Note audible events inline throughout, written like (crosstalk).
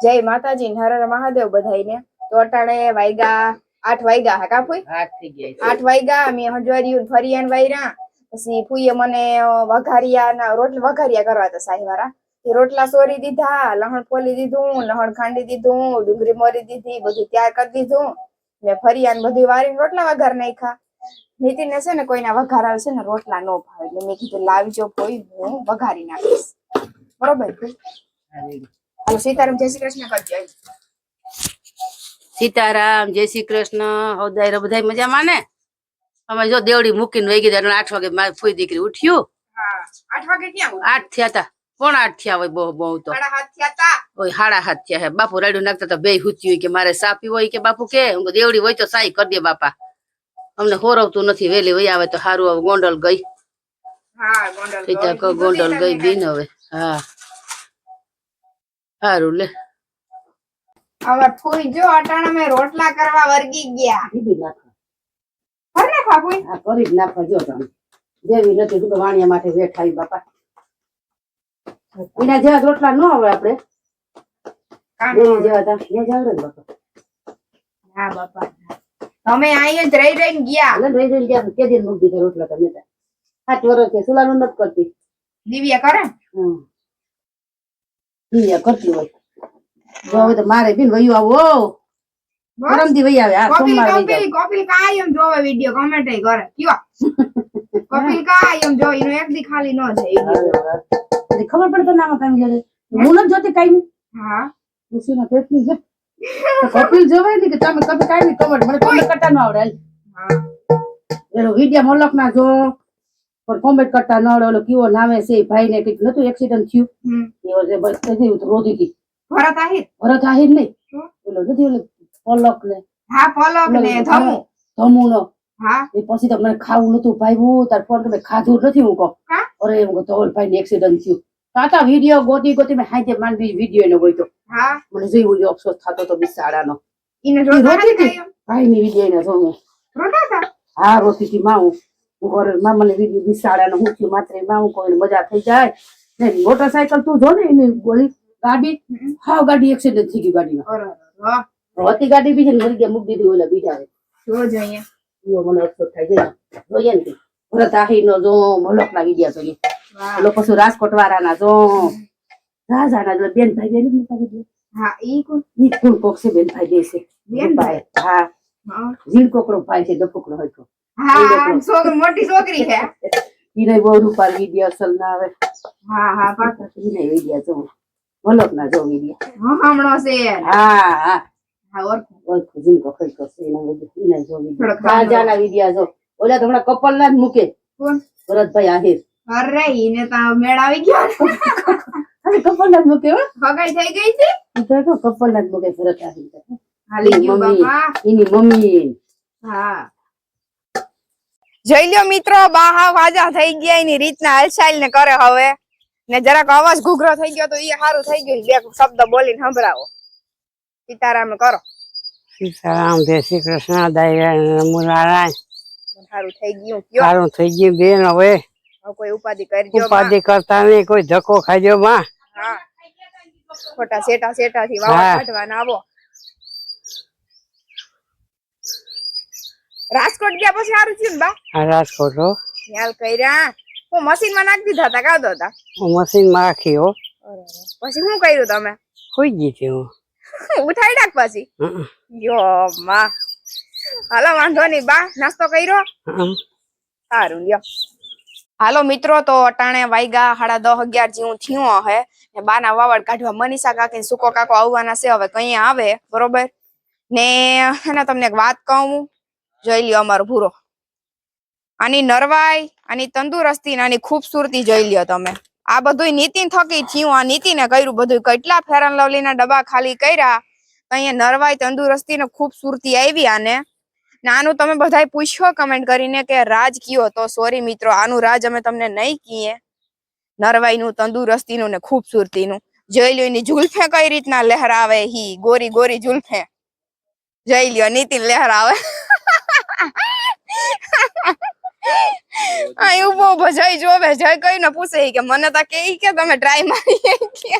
જય માતાજી હર મહાદેવ બધાઈને તો અટાણે વાયગા આઠ વાયગા હા કાપુઈ હાથ થઈ ગયા આઠ વાયગા અમે ફરી ફરિયાન વાયરા પછી ફૂઈએ મને વઘારિયા ના રોટલા વઘારિયા કરવા હતા સાહીવાળા એ રોટલા સોરી દીધા લહણ ફોલી દીધું લહણ ખાંડી દીધું ડુંગળી મોરી દીધી બધું તૈયાર કરી દીધું. મેં ફરિયાન બધું વારીને રોટલા વઘાર નાખ્યા. નીતિને છે ને કોઈના આવે છે ને રોટલા નો ભાવે. એટલે મેં કીધું લાવજો કોઈ હું વઘારી નાખીશ. બરોબર. હાલો સીતારામ જય શ્રી કૃષ્ણ કરજો સીતારામ જય શ્રી કૃષ્ણ હવદાયરા બધા મજામાં ને? અમે જો દેવડી મૂકીને વહી ગયા આઠ વાગે મારી ફૂઈ દીકરી ઉઠ્યું. આઠ વાગે ક્યાં આઠ થયા તા. કોણ આઠ થયા હોય બહુ બહુ તો? તા. ઓય હાડા હાથ થયા હે. બાપુ રાડ્યું નાખતા હતા બે હોય કે મારે સાપી હોય કે બાપુ કે? હું દેવડી હોય તો સાઈ કરી દે બાપા. અમને હોરવતું નથી વેલી વહી આવે તો હારું હવે ગોંડલ ગઈ. ગોંડલ ગઈ. બીન હવે. હા. હારું લે. હવે ફૂઈ જો અટાણા મે રોટલા કરવા વર્ગી ગયા. દીદી નાખો. કર ને ફૂઈ? આ કરી જ નાખો જો તમે. દેવી નથી તું તો વાણિયા માટે વેઠ બાપા. એના જેવા રોટલા ન આવે આપણે. દેવી જેવા તા બાપા. હા બાપા તમે અહીંયા જ રહી રહીને ગયા. ને રહી ગયા કે દિન મૂકી દીધા રોટલા તમે ત્યાં. સાત વર્ષ છે સુલાનું નથી કરતી. દિવ્યા કરે? હમ. દિવ્યા કરતી હોય. જો હવે તો મારે બી વયું આવો ગરમથી વહી આવે આ કપિલ સોમવાર વહી કપિલ કાયમ જોવે વિડિયો કમેન્ટ કરે. કયો? કપિલ કાયમ જો એનો એક દી ખાલી ન છે એટલે ખબર પડે તો નામ કામ જાય હું ન જોતી કાઈ હા. ખુશીના પેટની છે? કપિલ જોવે ને કે તમે કપિલ કાઈ કમેન્ટ મને કમેન્ટ કરતા ન આવડે હા. એનો વિડિયો મોલક ના જો પણ કોમેન્ટ કરતા ન ઓલો કેવો નામે છે ભાઈ ને કંઈક નતું એક્સિડન્ટ થયું. એવો એ બસ થઈ તો હતી. ભરત આહિર? ભરત આહિર નહીં. ઓલો નથી ઓલો પલક ને? હા પલક ને ધમુ ધમુ. નો હા. એ પછી તો મને ખાવું નતું ભાઈ તાર ફોન તમે ખાધું નથી હું કહું. અરે એમ કહો ધવલ ભાઈ ને એક્સિડન્ટ થયું. તાતા વીડિયો ગોતી ગોતી મેં હાજે માનવી વીડિયો એનો ગોઈતો. હા. મને જોઈ અફસોસ થતો તો બિસાડાનો ઈને રોતા હતી? ભાઈ ની વીડિયો એને જોઉં રોતા હા રોતી હતી માં હું. હું ઘરે માં મને મૂક્યું હું થયું માત્ર મામું કોઈ મજા થઈ જાય. ને મોટરસાયકલ તું જો ને એની ગોળી ગાડી હાવ ગાડી એક્સિડન્ટ થઈ ગઈ ગાડીમાં. હતી ગાડી બીજી મરી ગયા મૂકી દીધી ઓલા બીજા જોજો મને અફસોસ થાય છે જોઈએ ને ભરત આહી નો જો મલોક ના વિડિયા જોઈએ. ઓલો પછી રાજકોટ વાળા ના જો. રાજા ના બેન ભાઈ બેન મૂકા હા ઈ કોણ? ઈ કોણ કોક છે બેન ભાઈ છે બેનભાઈ? હા. હા. ઝીણ કોકડો ભાઈ છે ડફોકડો હોય તો. હા મોટી છોકરી છે. ઈને બહુ રૂપાલ વિડિયો અસલ ના આવે. હા હા પાછા ઈને વિડિયા જો મલોક ના જો વિડિયા હમણો છે. હા હા. હા એના વિડિયો ઈને જો વિડિયો થોડોક ના વિડિયા જો. ઓલા તો હમણાં કપલ ના જ મૂકે. કોણ? ભરતભાઈ આહિર. અરે ઈને તો મેળ આવી ગયો. અરે કપલ ના જ મૂકે હો. ભગાઈ થઈ ગઈ છે? તો કપલ ના જ મૂકે ભરત આહિર હાલી ગયું મમ્મી. બાપા. એની મમ્મી. હા. જોઈ લ્યો મિત્રો બાહા વાજા થઈ ગયા એની રીતના હલચાલ ને કરે હવે. ને જરાક અવાજ ઘૂઘરો થઈ ગયો તો એ સારું થઈ ગયું. બે શબ્દ બોલીને સંભળાવો. સીતારામ કરો. સીતારામ જય શ્રી કૃષ્ણ મુલારાય સારું થઈ ગયું. સારું થઈ ગયું બેન હવે. કોઈ ઉપાધિ કરજો. ઉપાધિ કરતા નહીં કોઈ ધક્કો ખાજો માં. હા. ખોટા સેટા સેટા થી વાવા. કાઢવાના આવો. રાજકોટ ગયા પછી સારું થયું ને બા? હા રાજકોટ હો. યાલ કર્યા. હું મશીનમાં નાખી દીધા હતા કાઢો હતા? હું મશીનમાં રાખી હો. પછી શું કર્યું તમે? ખોઈ ગઈ હતી હું. (laughs) ઉઠાઈ નાખ પછી? યો માં. હાલો વાંધો નહીં બા. નાસ્તો કર્યો? સારું લ્યો. હાલો મિત્રો તો અટાણે વાયગા સાડા દસ અગિયાર જેવું થયું હે. ને બાના વાવડ કાઢવા મનીષા કાકી સુકો કાકો આવવાના છે હવે કઈ આવે બરોબર? ને એને તમને એક વાત કહું. જોઈ લ્યો અમારો ભૂરો. આની નરવાઈ, આની તંદુરસ્તી આની ખૂબસૂરતી જોઈ લ્યો તમે. આ બધું નીતિન થકી થયું, આ નીતિને કર્યું બધું કેટલા ફેરન લવલી ના ડબ્બા ખાલી કર્યા અહીંયા નરવાઈ, તંદુરસ્તી ને ખૂબસૂરતી આવી આને. આનું તમે બધા પૂછ્યો કમેન્ટ કરીને કે રાજ કયો તો સોરી મિત્રો, આનું રાજ અમે તમને નહીં નું નરવાઈનું, તંદુરસ્તીનું ને ખૂબસૂરતીનું. જોઈ લ્યો એની જુલ્ફે કઈ રીતના લહેરાવે હી? ગોરી ગોરી જુલ્ફે જોઈ લ્યો, નીતિન લહેરાવે. આ ઊભો ઊભો જય જોવે જય કઈ ને પૂછે કે મને તો કે કે તમે ટ્રાય મારી કે.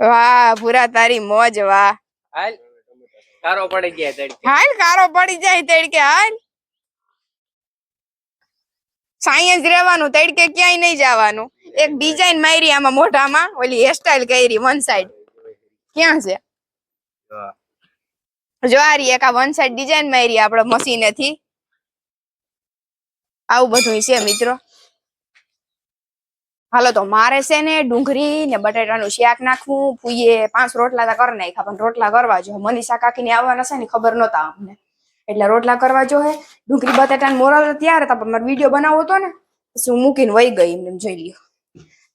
વાહ પૂરા તારી મોજ વાહ. હાલ. કારો પડી જાય તડકે. હાલ કારો પડી જાય તડકે હાલ. સાયન્સ રહેવાનું, તડકે ક્યાંય નહીં જવાનું. એક ડિઝાઇન મારી આમાં મોઢામાં, ઓલી હેરસ્ટાઈલ કરી વન સાઈડ ક્યાં છે? જો આ રહી, એક આ વન સાઈડ ડિઝાઇન મારી આપણે મશીનેથી. આવું બધું છે, મિત્રો. હાલો, તો મારે છે ને ડુંગળી ને બટાટાનું શાક નાખવું ફૂઈએ પાંચ રોટલા તો કરી નાખ્યા, પણ રોટલા કરવા જો મનીષા કાકીને આવવાના છે ને, ખબર નહોતા અમને. એટલે રોટલા કરવા જો હે ડુંગળી બટાટા મોરલ તૈયાર હતા પણ મારે વીડિયો બનાવવો હતો ને પછી હું મૂકીને વહી ગઈ એમ જોઈ લ્યો.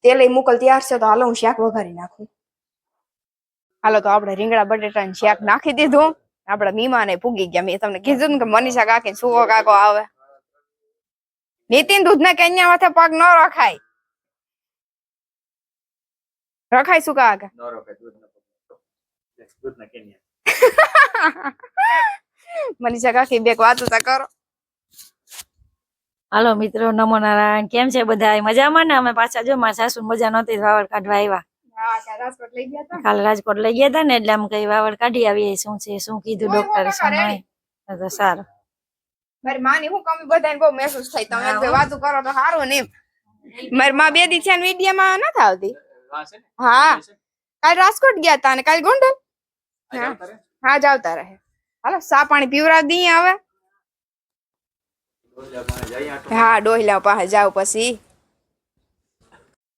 તેલ એ મુકલ તૈયાર છે તો હાલો હું શાક વઘારી નાખું. હાલો તો આપણે રીંગણા બટાટાનું શાક નાખી દીધું. આપડા મીમાને પૂગી ગયા મેં તમને કીધું ને કે મનીષા કાકી સુવો કાકો આવે. નીતિન દૂધ ના કેન્યા માથે પગ ન રખાય. રખાય શું કાકા? ન પકડો. દૂધ ના કેન્યા. (laughs) મનીષા કાકી બે વાતો કરો. હાલો મિત્રો નમો નારાયણ. કેમ છે બધા મજામાં ને? અમે પાછા જો મારા સાસુ મજા નહોતી વાવડ કાઢવા આવ્યા હા રાજકોટ લઈ ગયા કાલે રાજકોટ લઈ ગયા હતા ને એટલે આમ કઈ વાવડ કાઢી આવીએ. શું છે શું કીધું ડોક્ટર શું તો તો સારું. મારી માની હું કમી બધાને બહુ મહેસૂસ થાય તમે વાતો કરો તો સારું ને મારી માં બે દી છે વીડિયો માં નથી આવતી. ને? હા. કાલ રાજકોટ ગયા તા ને કાલ ગોંડલ? હા જાવતા રહે. હાલો, સા પાણી પીવરાવ દઈએ હવે? હા, ડોહિલા પાસે જાવ પછી.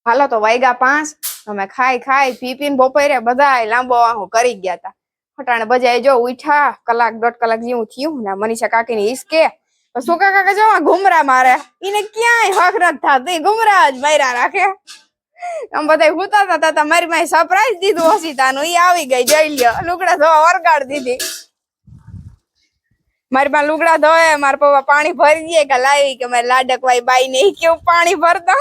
હાલો, તો વાયગા પાંચ. અમે ખાઈ ખાઈ પી પીને બપોરે બધા લાંબો વાહો કરી ગયા તા. ફટાણે બજાય જો ઉઠા કલાક દોઢ કલાક જેવું થયું ને મનીષા કાકી ની ઈસકે સુકા કાકા જવા ઘુમરા મારે? એને ક્યાંય હક નથી થતી, ઘુમરા જ માર્યા રાખે. આમ બધા હુતા હતા મારી માય સરપ્રાઈઝ દીધું હસીતાનું ઈ આવી ગઈ, જઈ લ્યો, લુગડા ધોવા વરગાડ દીધી. મારી પાસે લુગડા ધોય મારા પપ્પા પાણી ભરી દે કે લાવી કે મારી લાડકવાઈ બાઈ ને કેવું પાણી ભરતો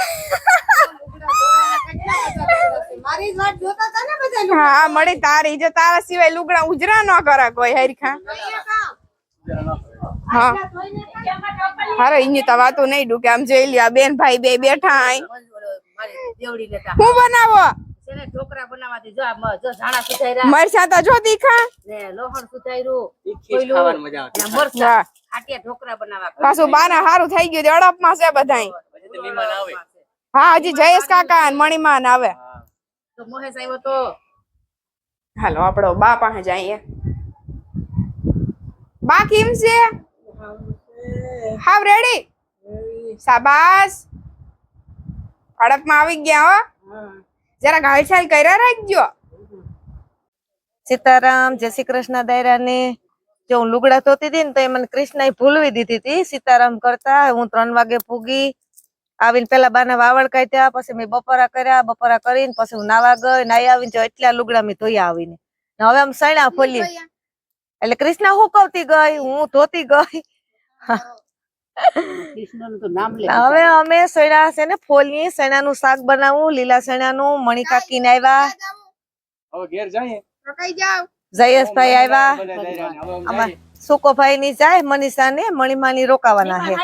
હા મળી તારી જો તારા સિવાય લુગડા ઉજરા ન કરે કોઈ હરખા. હા. હારો ઈની તો વાતું નહીં ડૂકે આમ જોઈ લ્યો આ બેન ભાઈ બે બેઠા હું બનાવો? છે ઢોકરા ઢોકળા બનાવવાથી જો જો ધાણા સુધાર્યા મરસા તો જો દીખા ને લોહણ સુધાર્યું. તીખી ખાવાની મજા આવે ને મરચાં. વાહ. ખાટિયા બનાવવા. પાછું બાના હારું થઈ ગયું છે. અડપમાં છે બધાય. મહેમાન આવે. હા હજી જયેશ કાકા અને મણિમાન આવે. તો મહેશ આવ્યો તો. હાલો આપડો બા પાસે જઈએ બા કેમ છે? હાવ રેડી શાબાશ. અડપમાં આવી ગયા હો. જરા ઘાલછાલ કર્યા રાખજો. સીતારામ જય શ્રી કૃષ્ણ દાયરાને. જો હું લુગડા ધોતી હતી ને તો એ મને કૃષ્ણ ભૂલવી દીધી હતી. સીતારામ કરતા હું ત્રણ વાગે પૂગી. આવીને પેલા બાના વાવડ કાઢ્યા પછી મેં બપોરા કર્યા બપોરા કરીને પછી હું નાવા ગઈ નાઈ આવીને જો એટલા લુગડા મેં ધોયા આવીને. ને હવે આમ સણા ફોલી એટલે કૃષ્ણ હુકવતી ગઈ? હું ધોતી ગઈ? હવે અમે સણ્યા છે ને ફોલી નું શાક બનાવું લીલા આવ્યા. હવે ઘેર જઈએ? જયેશભાઈ આવ્યા. સુકોભાઈ ની જાય મનીષા ને મણીમાની રોકાવાના છે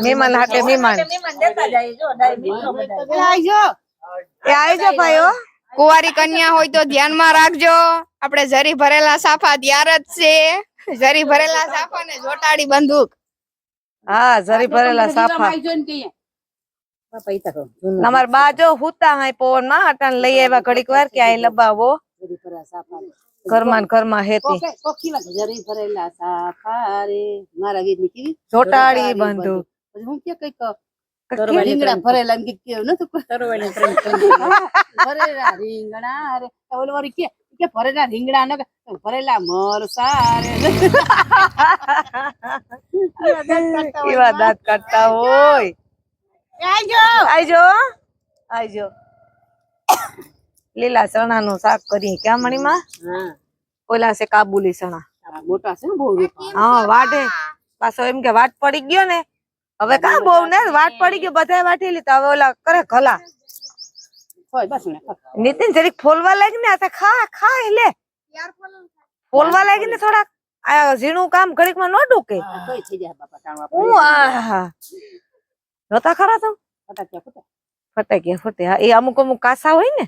મહેમાન હાટે મહેમાન આવજો ભાઈઓ. કુવારી કન્યા હોય તો ધ્યાનમાં રાખજો. આપણે જરી ભરેલા સાફા ત્યાર જ છે. જરી ભરેલા સાફા ને જોટાડી બંદૂક. હા જરી ભરેલા સાફા. અમાર બા જો હુતા હાય પવનમાં હટાણ લઈ આવ્યા ઘડીક વાર કે આય લબાવો. જરી ભરેલા સાફા. રે. ઘરમાં ઘરમાં હેતી. જરી ભરેલા સાફા રે. મારા ગીતની કેવી? જોટાડી જોટાડી બંદૂક હું કે કંઈક કેવી રીંગણા ભરેલા કેવું નતું? ભરેલા રીંગણા રે. ઓલો કે કે ભરેલા રીંગણા ન ભરેલા મરસા એવા (laughs) દાંત કાઢતા હોય. આયજો આયજો લીલા ચણા નું શાક કરી ક્યાં મણીમાં હા. ઓલા છે કાબુલી ચણા. મોટા છે બહુ હા વાટે પાછો એમ કે વાટ પડી ગયો ને. હવે કા બહુ ને વાટ પડી ગયો બધા વાટી લીધા. હવે ઓલા કરે ખલા હોય બસ ને નીતિન જરીક ફોલવા લાગી ને આ ખા ખા લે. ફોલવા લાગી. ને થોડાક આ ઝીણું કામ ઘડીકમાં ન ડૂકે. તોય થઈ જાય બાપા ટાણવા હું આહા નતા ખરા તો? ફટાક્યા ફૂટે. ફટાક્યા ફૂટે. હા એ અમુક અમુક કાસા હોય ને.